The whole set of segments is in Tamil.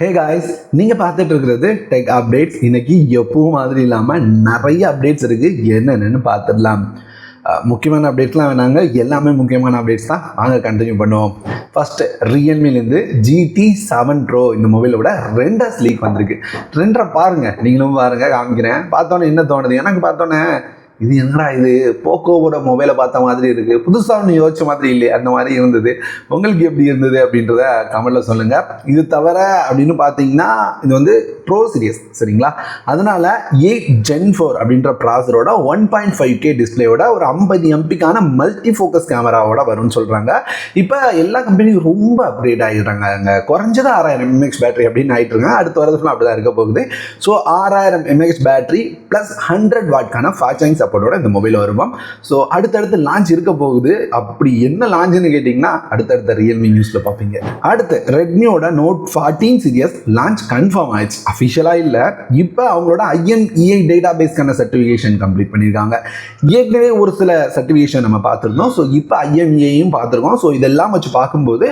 ஹே காய்ஸ் நீங்கள் பார்த்துட்டு இருக்கிறது டெக் அப்டேட்ஸ் இன்னைக்கு எப்பவும் மாதிரி இல்லாமல் நிறைய அப்டேட்ஸ் இருக்குது என்னென்னு பார்த்துடலாம். முக்கியமான அப்டேட்ஸ்லாம் வேணாங்க. எல்லாமே முக்கியமான அப்டேட்ஸ் தான். வாங்க கண்டினியூ பண்ணுவோம். ஃபஸ்ட்டு ரியல்மிலேருந்து ஜிடி செவன் ப்ரோ இந்த மொபைலோட ரெண்டாஸ் லீக் வந்திருக்கு. ரெண்டரை பாருங்கள் நீங்களும் பாருங்கள் காமிக்கிறேன். பார்த்தோன்னே என்ன தோணுது? எனக்கு பார்த்தோன்னே இது என்னடா இது? போக்கோவோட மொபைலை பார்த்த மாதிரி இருக்குது புதுசாக ஒன்று யோசிச்ச மாதிரி இல்லையே. அந்த மாதிரி இருந்தது. உங்களுக்கு எப்படி இருந்தது அப்படின்றத கமெண்ட்டில் சொல்லுங்கள் இது தவிர அப்படின்னு பார்த்தீங்கன்னா இது வந்து ப்ரோ சீரியஸ் சரிங்களா? அதனால எயிட் ஜென் ஃபோர் அப்படின்ற ப்ராசரோட ஒன் பாயிண்ட் ஃபைவ் கே டிஸ்பிளேயோட ஒரு ஐம்பது எம்பிக்கான மல்டி ஃபோக்கஸ் கேமராவோட வரும்னு சொல்கிறாங்க இப்போ எல்லா கம்பெனியும் ரொம்ப அப்கிரேட் ஆகிடுறாங்க அங்கே குறைஞ்சது ஆறாயிரம் எம்எக்ஸ் பேட்டரி அப்படின்னு ஆகிட்டு இருக்காங்க. அடுத்த வரதுக்குள்ள அப்படி தான் இருக்க போகுது. ஸோ ஆறாயிரம் எம்ஏஹெச் பேட்டரி ப்ளஸ் ஹண்ட்ரட் வாட்கான ஃபாஸ்ட் சார்ஜிங் சப்போர்ட்டோட இந்த மொபைல் வருவோம் ஸோ அடுத்தடுத்து லான்ச் இருக்க போகுது. அப்படி என்ன லான்ச்னு கேட்டிங்கன்னா அடுத்தடுத்த ரியல்மி நியூஸில் பார்ப்பீங்க. அடுத்து ரெட்மியோட note fourteen series launch confirm ஆயிடுச்சு. அஃபிஷியலாக இல்லை. இப்போ அவங்களோட ஐஎன்இஐ டேட்டா பேஸ்க்கான சர்டிஃபிகேஷன் கம்ப்ளீட் பண்ணியிருக்காங்க. ஏற்கனவே ஒரு சில சர்டிஃபிகேஷன் நம்ம பார்த்துருந்தோம். ஸோ இப்போ ஐஎம்ஏயும் பார்த்துருக்கோம். ஸோ இதெல்லாம் வச்சு பார்க்கும்போது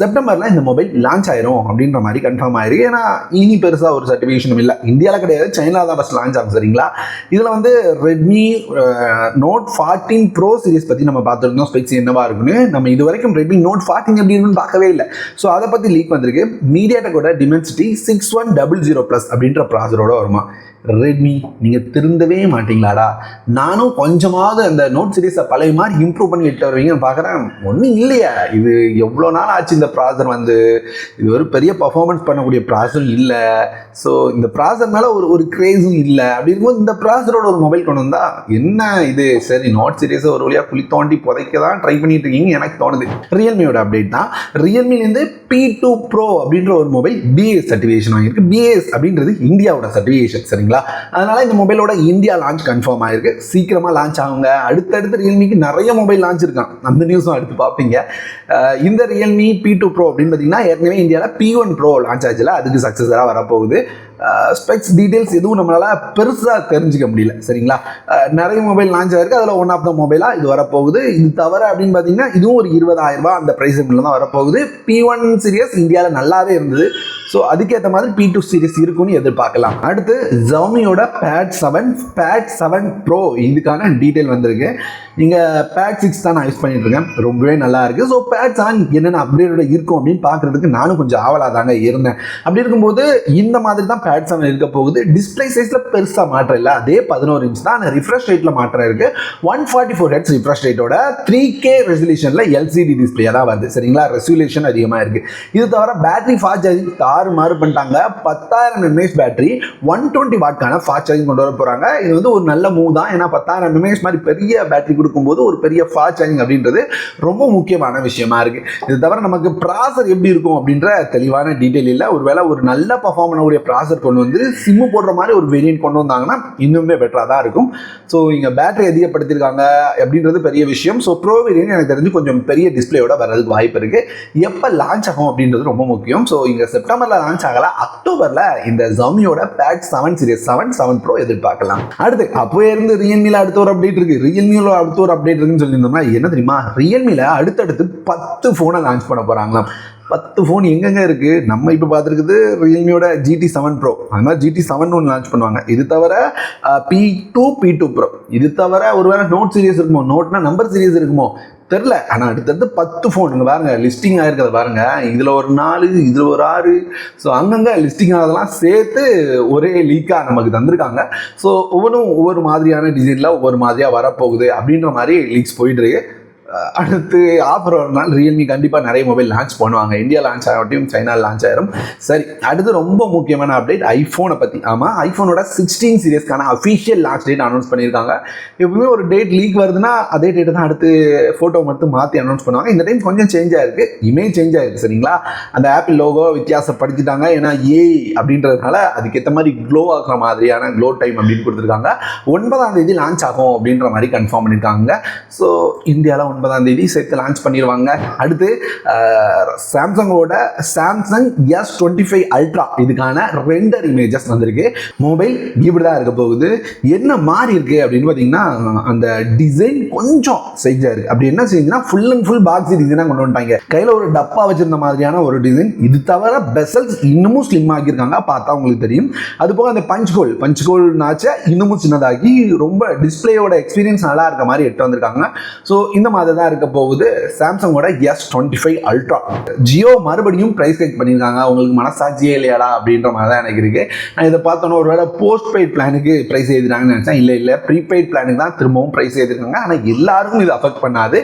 செப்டம்பரில் இந்த மொபைல் லான்ச் ஆயிரும் அப்படின்ற மாதிரி கன்ஃபார்ம் ஆயிருக்கு. ஏன்னா இனி பெருசாக ஒரு சர்டிஃபிகேஷனும் இல்லை. இந்தியாவில் கிடையாது சைனா தான் ஃபஸ்ட் லான்ச் ஆகும் சரிங்களா? இதில் வந்து Redmi note fourteen pro series பற்றி நம்ம பார்த்துருந்தோம். ஸ்பெக்ஸ் என்னவா இருக்குன்னு. நம்ம இது வரைக்கும் ரெட்மி நோட் ஃபார்ட்டின் எப்படி இருக்குன்னு பார்க்கவே இல்லை. ஸோ அதை பற்றி லீக் வந்திருக்கு. மீடியாடெக்கோட Dimensity six one double zero plus அப்படின்ற ப்ராசரோட வருமா? ரெட்மி நீங்கள் திருந்தவே மாட்டீங்களாடா. நானும் கொஞ்சமாவது அந்த நோட் சீரிஸை பழைய மாதிரி இம்ப்ரூவ் பண்ணி எடுத்து வருவீங்கன்னு பார்க்குறேன். ஒன்றும் இல்லையா. இது எவ்வளோ நாள் ஆச்சு இந்த ப்ராசர் வந்து? இது ஒரு பெரிய பர்ஃபார்மன்ஸ் பண்ணக்கூடிய ப்ராசரும் இல்லை. ஸோ இந்த ப்ராசர் மேலே ஒரு ஒரு க்ரேஸும் இல்லை. அப்படி இருக்கும்போது இந்த ப்ராசரோட ஒரு மொபைல் கொண்டு வந்தால் என்ன இது? சரி நோட் சீரியஸை ஒரு வழியாக குழி தோண்டி புதைக்க தான் ட்ரை பண்ணிட்டு இருக்கீங்க எனக்கு தோணுது. ரியல்மியோட அப்டேட் தான். ரியல்மிலேருந்து பி டூ ப்ரோ அப்படின்ற ஒரு மொபைல் பிஎஸ் சர்டிஃபிகேஷன் வாங்கியிருக்கு. பிஎஸ் அப்படின்றது இந்தியாவோட சர்டிஃபிகேஷன் சரிங்களா? அதனால இந்த மொபைலோட இந்தியா லான்ச் கன்ஃபார்ம் ஆயிருக்கு. சீக்கிரமா லான்ச் ஆகுங்க. அடுத்தடுத்து ரியல்மிக்கு நிறைய மொபைல் லான்ச் இருக்கான். அந்த நியூஸும் அடுத்து பார்ப்பீங்க. இந்த ரியல்மி பி டூ ப்ரோ அப்படின்னு பார்த்தீங்கன்னா ஏற்கனவே இந்தியாவில் பி ஒன் ப்ரோ லான்ச் ஆச்சுல. அதுக்கு சக்ஸஸராக வரப்போகுது. ஸ்பெக்ஸ் டீட்டெயில்ஸ் எதுவும் நம்மளால் பெருசாக தெரிஞ்சுக்க முடியல. சரிங்களா? நிறைய மொபைல் லான்ச் ஆயிருக்கு. அதில் ஒன் ஆஃப் த மொபைலாக இது வரப்போகுது. இது தவிர அப்படின்னு பார்த்தீங்கன்னா இதுவும் ஒரு இருபதாயிரம் ரூபா அந்த ப்ரைஸ் தான் வரப்போகுது. பி ஒன் சீரியஸ் இந்தியாவில் நல்லாவே இருந்தது. ஸோ அதுக்கேற்ற மாதிரி பி டூ சீரிஸ் இருக்கும்னு எதிர்பார்க்கலாம். அடுத்து ஜவுமியோட pad seven pad seven pro இதுக்கான டீட்டெயில் வந்திருக்கு. நீங்கள் பேட் சிக்ஸ் தான் நான் யூஸ் பண்ணிட்டு இருக்கேன் ரொம்பவே நல்லா இருக்கு. ஸோ பேட் செவன் என்னென்ன அப்டேட்டோட இருக்கும் அப்படின்னு பார்க்குறதுக்கு நானும் கொஞ்சம் ஆவலாக தாங்க இருந்தேன். அப்படி இருக்கும்போது இந்த மாதிரி தான் பேட் செவன் இருக்க போகுது. டிஸ்பிளே சைஸில் பெருசாக மாற்றம் இல்லை. அதே பதினோரு இன்ச் தான். ஆனால் ரிஃப்ரெஷ் ரேட்டில் மாற்றம் இருக்குது one forty four hertz refresh ரேட்டோட three K ரெசல்யூஷனில் எல்சிடி டிஸ்பிளே தான் வருது. சரிங்களா? ரெசல்யூஷன் அதிகமாக இருக்குது இது தவிர பேட்டரி ஃபாஸ்ட் சார்ஜிங் தாறு மாறு பண்ணிட்டாங்க. பத்தாயிரம் எம்ஏஹெச் பேட்டரி ஒன் டுவெண்ட்டி வாட்கான ஃபாஸ்ட் சார்ஜிங் கொண்டு வர போகிறாங்க இது வந்து ஒரு நல்ல மூவ் தான். ஏன்னா பத்தாயிரம் எம்ஏஹெச் மாதிரி பெரிய பேட்டரி கொடுக்கும்போது ஒரு பெரிய ஃபாஸ்ட் சார்ஜிங் அப்படின்றது ரொம்ப முக்கியமான விஷயமா இருக்குது இது தவிர நமக்கு ப்ராசர் எப்படி இருக்கும் அப்படின்ற தெளிவான டீட்டெயில் இல்லை. ஒருவேளை ஒரு நல்ல பர்ஃபார்ம் பண்ணக்கூடிய ப்ராசர் கொண்டு வந்து சிம்மு போடுற மாதிரி ஒரு வேரியன்ட் கொண்டு வந்தாங்கன்னா இன்னுமே பெட்டராக தான் இருக்கும். ஸோ இங்கே பேட்டரி அதிகப்படுத்தியிருக்காங்க அப்படின்றது பெரிய விஷயம். ஸோ ப்ரோ வேரியன்ட் எனக்கு தெரிஞ்சு கொஞ்சம் பெரிய டிஸ்பிளேயோட வர்றதுக்கு வாய்ப்பு இருக்குது எப்போ லான்ச் ஆகும் அப்படின்றது ரொம்ப முக்கியம். ஸோ இங்கே செப்டம்பரில் லான்ச் ஆகல. அக்டோபரில் இந்த ஜமியோட pad seven series seven seven pro எதிர்பார்க்கலாம். அடுத்து அப்போ இருந்து ரியல்மியில் அடுத்த ஒரு அப்டேட் இருக்குது ரியல்மியில் அடுத்த ஒரு அப்டேட் இருக்குன்னு சொல்லியிருந்தோம்னா என்ன தெரியுமா? ரியல்மியில் அடுத்தடுத்து பத்து ஃபோனை லான்ச் பண்ண போகிறாங்களாம் பத்து ஃபோன் எங்கெங்க இருக்கு? நம்ம இப்போ பார்த்துருக்குது ரியல்மியோட ஜிடி செவன் ப்ரோ அது மாதிரி ஜிடி செவன் ஒன்று லான்ச் பண்ணுவாங்க. இது தவிர P two P two pro இது தவிர ஒருவேளை நோட் சீரியஸ் இருக்குமோ? நோட்னா நம்பர் சீரியஸ் இருக்குமோ? தெரில ஆனால் அடுத்தடுத்து பத்து ஃபோன் இங்கே பாருங்கள் லிஸ்டிங் ஆகிருக்கிறத பாருங்கள் இதில் ஒரு நாலு இதில் ஒரு ஆறு. ஸோ அங்கங்கே லிஸ்டிங் ஆனதெல்லாம் சேர்த்து ஒரே லீக்காக நமக்கு தந்திருக்காங்க. ஸோ ஒவ்வொன்றும் ஒவ்வொரு மாதிரியான டிசைனில் ஒவ்வொரு மாதிரியாக வரப்போகுது அப்படின்ற மாதிரி லீக்ஸ் போயிட்டுருக்கு அடுத்து ஆஃபர் ஒரு நாள் ரியல்மி கண்டிப்பாக நிறைய மொபைல் லான்ச் பண்ணுவாங்க. இந்தியா லான்ச் ஆகட்டும் சைனா லான்ச் ஆயிரும். சரி அடுத்து ரொம்ப முக்கியமான அப்டேட் ஐஃபோனை பற்றி ஆமாம் ஐஃபோனோட சிக்ஸ்டீன் சீரியஸ்க்கான அஃபிஷியல் லான்ச் டேட் அனௌன்ஸ் பண்ணியிருக்காங்க. எப்பவுமே ஒரு டேட் லீக் வருதுன்னா அதே டேட்டை தான் அடுத்து ஃபோட்டோ மட்டும் மாற்றி அனௌன்ஸ் பண்ணுவாங்க. இந்த டைம் கொஞ்சம் சேஞ்ச் ஆயிருக்கு. இமேஜ் சேஞ்ச் ஆயிருக்கு சரிங்களா? அந்த ஆப்பிள் லோகோ வித்தியாசப்படுத்திட்டாங்க ஏன்னா ஏ அப்படின்றதுனால அதுக்கேற்ற மாதிரி க்ளோ ஆகிற மாதிரியான க்ளோ டைம் அப்படின்னு கொடுத்துருக்காங்க. ஒன்பதாம் தேதி லான்ச் ஆகும் அப்படின்ற மாதிரி கன்ஃபார்ம் பண்ணியிருக்காங்க. ஸோ இந்தியாவில் ஒன்பது ஒன்பதாம் தேதி சேர்த்து லான்ச் பண்ணிடுவாங்க. அடுத்து சாம்சங்கோட Samsung S twenty five ultra இதுக்கான ரெண்டர் இமேஜஸ் வந்திருக்கு. மொபைல் இப்படி தான் இருக்க போகுது. என்ன மாறி இருக்கு அப்படின்னு பார்த்தீங்கன்னா அந்த டிசைன் கொஞ்சம் சைஸாக இருக்கு. அப்படி என்ன செஞ்சுன்னா ஃபுல் அண்ட் ஃபுல் பாக்ஸ் டிசைனாக கொண்டு வந்துட்டாங்க. கையில் ஒரு டப்பா வச்சிருந்த மாதிரியான ஒரு டிசைன் இது தவிர பெசல்ஸ் இன்னமும் ஸ்லிம் ஆக்கியிருக்காங்க. பார்த்தா உங்களுக்கு தெரியும். அது போக அந்த பஞ்ச் ஹோல் பஞ்ச் ஹோல் இன்னமும் சின்னதாகி ரொம்ப டிஸ்பிளேயோட எக்ஸ்பீரியன்ஸ் நல்லா இருக்க மாதிரி எட்டு வந்திருக்காங்க. ஸோ இந்த மாதிரி தான் இருக்க போகுது. சாம்சங்கோட S twenty five ultra Jio மறுபடியும் ப்ரைஸ் ஹைக் பண்ணியிருக்காங்க. உங்களுக்கு மனசாட்சியே இல்லையாடா அப்படின்ற மாதிரி தான் எனக்கு இருக்கு. நான் இதை பார்த்தோன்னா ஒரு வேளை போஸ்ட் பெய்ட் பிளானுக்கு ப்ரைஸ் எழுதினாங்கன்னு நினச்சேன். இல்லை இல்லை. ப்ரீபெய்ட் பிளானுக்கு தான் திரும்பவும் ப்ரைஸ் எழுதிருக்காங்க ஆனால் எல்லாருக்கும் இது அஃபெக்ட் பண்ணாது.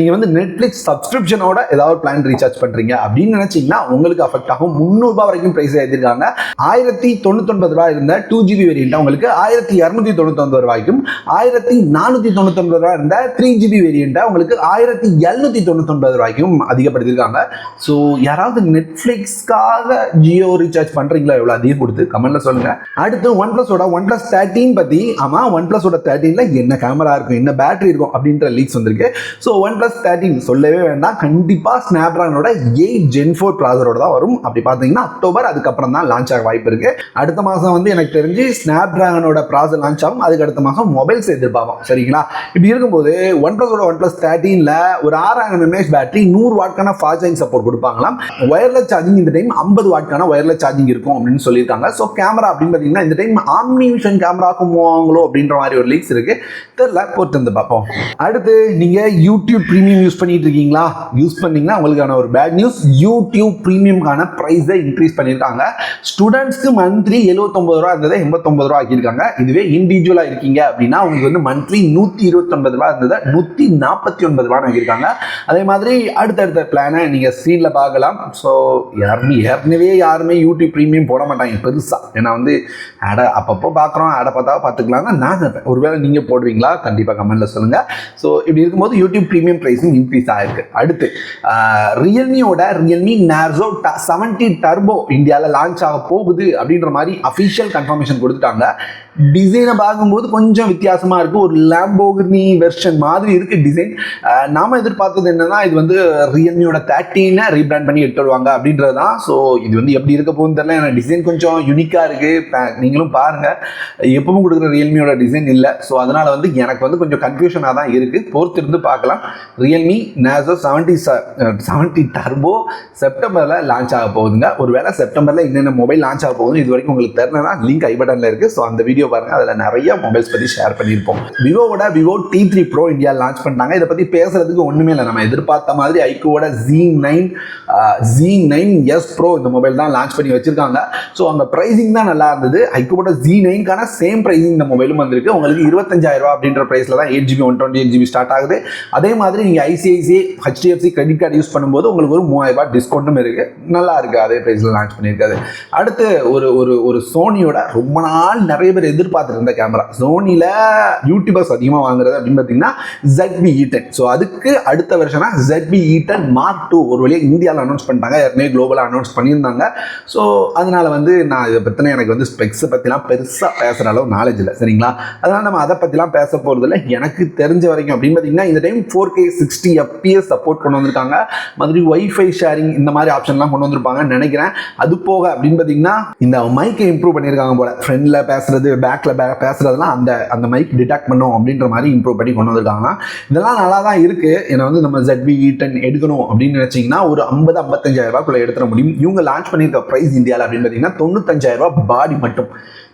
நீங்கள் வந்து நெட்ஃப்ளிக்ஸ் சப்ஸ்கிரிப்ஷனோட ஏதாவது பிளான் ரீசார்ஜ் பண்ணுறீங்க அப்படின்னு நினச்சிங்கன்னா உங்களுக்கு அஃபெக்ட் ஆகும். முந்நூறுபா வரைக்கும் ப்ரைஸ் எழுதியிருக்காங்க ஆயிரத்தி தொண்ணூத்தொன்பது ரூபாய் இருந்த டூ ஜிபி வேரியண்ட் உங்களுக்கு ஆயிரத்தி இரநூத்தி தொண்ணூத்தொன்பது ரூபாய்க்கும் ஆயிரத்தி நானூற்றி தொண்ணூத்தொன்பது ரூபாய் இருந்த த்ரீ ஜிபி வேரியண்ட்டை உங்களுக்கு ஆயிரத்தி எழுநூத்தி தொண்ணூத்தொன்பது ரூபாய்க்கும் அதிகப்படுத்தியிருக்காங்க. ஸோ யாராவது நெட்ஃப்ளிக்ஸ்க்காக ஜியோ ரீசார்ஜ் பண்றீங்களா? எவ்வளோ அதிகம் கொடுத்து கமெண்ட்ல சொல்லுங்க. அடுத்து ஒன் பிளஸோட ஒன் பிளஸ் தேர்ட்டின் பற்றி ஆமா ஒன் பிளஸோட தேர்ட்டீனில் என்ன கேமரா இருக்கும் என்ன பேட்டரி இருக்கும் அப்படின்ற லீக்ஸ் வந்திருக்கு. ஸோ ஒன் பிளஸ் தேர்ட்டின் சொல்லவே வேண்டாம். கண்டிப்பாக ஸ்னாப்ட்ராகனோட எயிட் ஜென் ஃபோர் ப்ராசரோட தான் வரும். அப்படி பார்த்தீங்கன்னா அக்டோபர் அதுக்கப்புறம் தான் லான்ச் ஆக வாய்ப்பு இருக்கு. அடுத்த மாதம் வந்து எனக்கு தெரிஞ்சு ஸ்னாப் டிராகனோட ப்ராசர் லான்ச் ஆகும். அதுக்கு அடுத்த மாதம் மொபைல்ஸ் எதிர்பார்ப்போம் சரிங்களா? இப்படி இருக்கும்போது ஒன் பிளஸோட ஒன் பிளஸ் தேர்ட்டீனில் ஒரு ஆறாயிரம் எம்ஏஹெச் பேட்டரி நூறு வாட்கான ஃபாஸ்ட் சார்ஜிங் சப்போர்ட் கொடுப்பாங்களாம். ஒயர்லெஸ் சார்ஜிங் இந்த டைம் ஐம்பது வாட்கான ஒயர்லெஸ் சார்ஜிங் இருக்கும் அப்படின்னு சொல்லியிருக்காங்க. ஸோ கேமரா அப்படின்னு பார்த்தீங்கன்னா இந்த டைம் ஆம்னி விஷன் கேமரா ஆக்குவாங்களோ அப்படின்ற மாதிரி ஒரு லீக்ஸ் இருக்கு. தெரியல பொறுத்து வந்து பார்ப்போம். அடுத்து நீங்கள் யூடியூப் ப்ரீமியம் யூஸ் பண்ணிட்டு இருக்கீங்களா? யூஸ் பண்ணீங்கன்னா உங்களுக்கான ஒரு பேட் நியூஸ் யூடியூப் ப்ரீமியம்கான ப்ரைஸை இன்க்ரீஸ் பண்ணியிருக்காங்க. ஸ்டூடெண்ட்ஸ்க்கு மந்த்லி எழுபத்தொம்பது ரூபா இருந்ததை எண்பத்தொம்பது ரூபா ஆக்கியிருக்காங்க. இதுவே இண்டிவிஜுவலாக இருக்கீங்க அப்படின்னா உங்களுக்கு வந்து மந்த்லி நூற்றி இருபத்தொன்பது ரூபா இருந்ததை நூற்றி நாற்பத்தி ஒன்பது பாடம் ஆக்கியிருக்காங்க அதே மாதிரி அடுத்தடுத்த பிளானை நீங்கள் ஸ்க்ரீனில் பார்க்கலாம். ஸோ யாருமே ஏற்கனவே யாருமே யூடியூப் ப்ரீமியம் போட மாட்டாங்க. பெருசாக ஏன்னா வந்து அடை அப்பப்போ பார்க்குறோம். அடை பார்த்தா பார்த்துக்கலாம் தான் நான் நினைப்பேன். ஒருவேளை நீங்கள் போடுவீங்களா? கண்டிப்பாக கமெண்ட்டில் சொல்லுங்கள் ஸோ இப்படி இருக்கும்போது யூடியூப் ப்ரீமியம் ப்ரைஸும் இன்க்ரீஸ் ஆகிருக்கு அடுத்து ரியல்மியோட ரியல்மி நேர்ஸோ செவன்டி டர்போ இந்தியாவில் லான்ச் ஆக போகுது அப்படின்ற மாதிரி அஃபிஷியல் கன்ஃபர்மேஷன் கொடுத்துட்டாங்க. டிசைனை பார்க்கும்போது கொஞ்சம் வித்தியாசமாக இருக்குது ஒரு லேம்போகினி வெர்ஷன் மாதிரி இருக்குது டிசைன் நாம் எதிர்பார்த்தது என்னன்னா இது வந்து ரியல்மியோட தேர்ட்டீனை ரீபிராண்ட் பண்ணி எடுத்து வருவாங்க அப்படின்றது தான் ஸோ இது வந்து எப்படி இருக்க போகுதுன்னு தெரியல. ஏன்னா டிசைன் கொஞ்சம் யூனிக்காக இருக்குது நீங்களும் பாருங்கள் எப்பவும் கொடுக்குற ரியல்மியோட டிசைன் இல்லை. ஸோ அதனால் வந்து எனக்கு வந்து கொஞ்சம் கன்ஃபியூஷனாக தான் இருக்குது பொறுத்திருந்து பார்க்கலாம். Realme Narzo seventy seventy turbo செப்டம்பரில் லான்ச் ஆக போகுதுங்க. ஒருவேளை செப்டம்பரில் என்னென்ன மொபைல் லான்ச் ஆக போகுது இது வரைக்கும் உங்களுக்கு தெரிலனா லிங்க் ஐ பட்டனில் இருக்குது ஸோ அந்த வீடியோ பாருங்கள் அதில் நிறைய மொபைல்ஸ் பற்றி ஷேர் பண்ணியிருப்போம். விவோவோட Vivo T three pro India launch பண்ணிட்டாங்க. இதை பற்றி பேசுறதுக்கு ஒன்றுமே இல்லை. நம்ம எதிர்பார்த்த மாதிரி ஐக்கோவோட G nine G nine S pro இந்த மொபைல் தான் லான்ச் பண்ணி வச்சிருக்காங்க. ஸோ அந்த ப்ரைஸிங் தான் நல்லா இருந்தது. ஐக்கோவோட ஜி நைன்கான சேம் ப்ரைஸிங் இந்த மொபைலும் வந்திருக்கு. உங்களுக்கு இருபத்தஞ்சாயிரம் ரூபா அப்படின்ற ப்ரைஸில் தான் eight GB one twenty eight GB start ஆகுது. அதே மாதிரி நீங்கள் ICICI HDFC credit card use பண்ணும்போது உங்களுக்கு ஒரு மூவாயிரம் ரூபாய் டிஸ்கவுண்ட்டும் இருக்குது நல்லா இருக்குது அதே ப்ரைஸில் லான்ச் பண்ணியிருக்காது அடுத்து ஒரு ஒரு ஒரு சோனியோட ரொம்ப நாள் நிறைய பேர் எதிர்பார்த்துட்டு இருந்த கேமரா சோனியில் யூடியூபர்ஸ் அதிகமாக வாங்குறது அப்படின்னு பார்த்தீங்கன்னா ஜெட்பி ஈட்டன் ஸோ அதுக்கு அடுத்த வருஷனாக ஜெட்பி ஈட்டன் மார்க் டூ ஒரு வழியாக இந்தியாவில் அனௌன்ஸ் பண்ணிட்டாங்க. ஏற்கனவே குளோபலாக அனௌன்ஸ் பண்ணியிருந்தாங்க. ஸோ அதனால் வந்து நான் இதை பற்றின எனக்கு வந்து ஸ்பெக்ஸை பற்றிலாம் பெருசாக பேசுகிற அளவு நாலேஜ் இல்லை. சரிங்களா? அதனால் நம்ம அதை பற்றிலாம் பேச போகிறதில்ல எனக்கு தெரிஞ்ச வரைக்கும் அப்படின்னு பார்த்தீங்கன்னா இந்த time four K sixty FPS support கொண்டு வந்திருக்காங்க. மாதிரி ஒய்ஃபை ஷேரிங் இந்த மாதிரி ஆப்ஷன்லாம் கொண்டு வந்திருப்பாங்கன்னு நினைக்கிறேன். அது போக அப்படின்னு பார்த்தீங்கன்னா இந்த மைக்கை இம்ப்ரூவ் பண்ணியிருக்காங்க போல. ஃப்ரெண்டில் பேசுறது பேக்கில் பே பேசுறதுலாம் அந்த அந்த மைக் டிடெக்ட் பண்ணும் அப்படின்ற மாதிரி இம்ப்ரூவ் பண்ணி கொண்டு வந்திருக்காங்க இதெல்லாம் நல்லா தான் இருக்குது ஏன்னா வந்து நம்ம ஜெட்வி டென் எடுக்கணும் அப்படின்னு நினச்சிங்கன்னா ஒரு ஐம்பது ஐம்பத்தஞ்சாயிரம் ரூபாய்க்குள்ள எடுத்துட முடியும். இவங்க லான்ச் பண்ணியிருக்க ப்ரைஸ் இந்தியாவில் அப்படின்னு பார்த்தீங்கன்னா தொண்ணூத்தஞ்சாயிரம் ரூபாய் பாடி மட்டும்.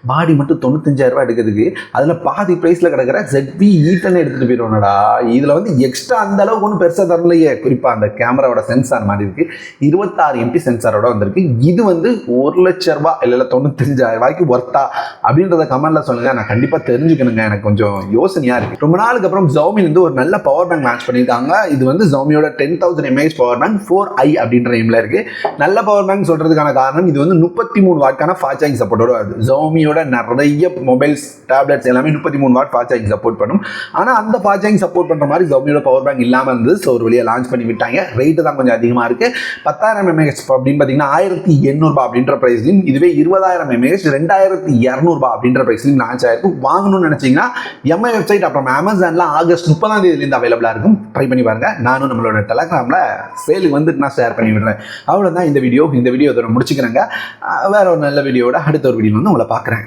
பாடி மட்டும் தொண்ணூத்தஞ்சாயிரம் ரூபாய் எடுக்கிறதுக்கு அதில் பாதி ப்ரைஸில் கிடக்கிற ஜெட்பி ஈத்தனை எடுத்துகிட்டு போயிடுவோம்டா இதில் வந்து எக்ஸ்ட்ரா அந்த அளவுக்கு ஒன்றும் பெருசாக தரலையே. குறிப்பாக அந்த கேமராவோட சென்சார் மாதிரி இருக்கு. இருபத்தாறு எம்பி சென்சாரோட வந்திருக்கு. இது வந்து ஒரு லட்ச ரூபாய் இல்லை இல்லை தொண்ணூத்தஞ்சாயிரம் ரூபாய்க்கு ஒர்த்தா அப்படின்றத கமெண்ட்ல சொல்லுங்க. நான் கண்டிப்பாக தெரிஞ்சுக்கணுங்க. எனக்கு கொஞ்சம் யோசனையாக இருக்கு. ரொம்ப நாளுக்கு அப்புறம் ஜவுமி வந்து ஒரு நல்ல பவர் பேங்க் லான்ச் பண்ணியிருக்காங்க. இது வந்து ஜவுமியோட ten thousand mAh power bank four I அப்படின்ற நேமில் இருக்கு. நல்ல பவர் பேங்க் சொல்றதுக்கான காரணம் இது வந்து முப்பத்தி மூணு வாட்கான ஃபாஸ்ட் சார்ஜிங் சப்போர்ட்டோட வருது. Xiaomi கம்பெனியோட நிறைய மொபைல்ஸ் டேப்லெட்ஸ் எல்லாமே முப்பத்தி மூணு வாட் ஃபாஸ்ட் சார்ஜிங் சப்போர்ட் பண்ணும். ஆனால் அந்த ஃபாஸ்ட் சார்ஜிங் சப்போர்ட் பண்ணுற மாதிரி ஜவுமியோட பவர் பேங்க் இல்லாமல் இருந்தது. ஸோ ஒரு வழியாக லான்ச் பண்ணி விட்டாங்க. ரேட்டு தான் கொஞ்சம் அதிகமாக இருக்குது பத்தாயிரம் எம்ஏஹெச் அப்படின்னு பார்த்தீங்கன்னா ஆயிரத்தி எண்ணூறுபா அப்படின்ற ப்ரைஸ்லையும் இதுவே இருபதாயிரம் எம்ஏஹெச் ரெண்டாயிரத்தி இரநூறுபா அப்படின்ற ப்ரைஸ்லையும் லான்ச் ஆயிருக்கு. வாங்கணும்னு நினச்சிங்கன்னா எம்ஐ வெப்சைட் அப்புறம் அமேசானில் ஆகஸ்ட் முப்பதாம் தேதியிலேருந்து அவைலபிளாக இருக்கும். ட்ரை பண்ணி பாருங்கள் நானும் நம்மளோட டெலகிராமில் சேலுக்கு வந்துட்டு நான் ஷேர் பண்ணி விடுறேன். அவ்வளோதான் இந்த வீடியோ இந்த வீடியோ இதோட முடிச்சுக்கிறேங்க. வேற ஒரு நல்ல வீடியோட அடுத்த ஒரு வீடியோ வந்து உங்களை பார்க்குறேன்.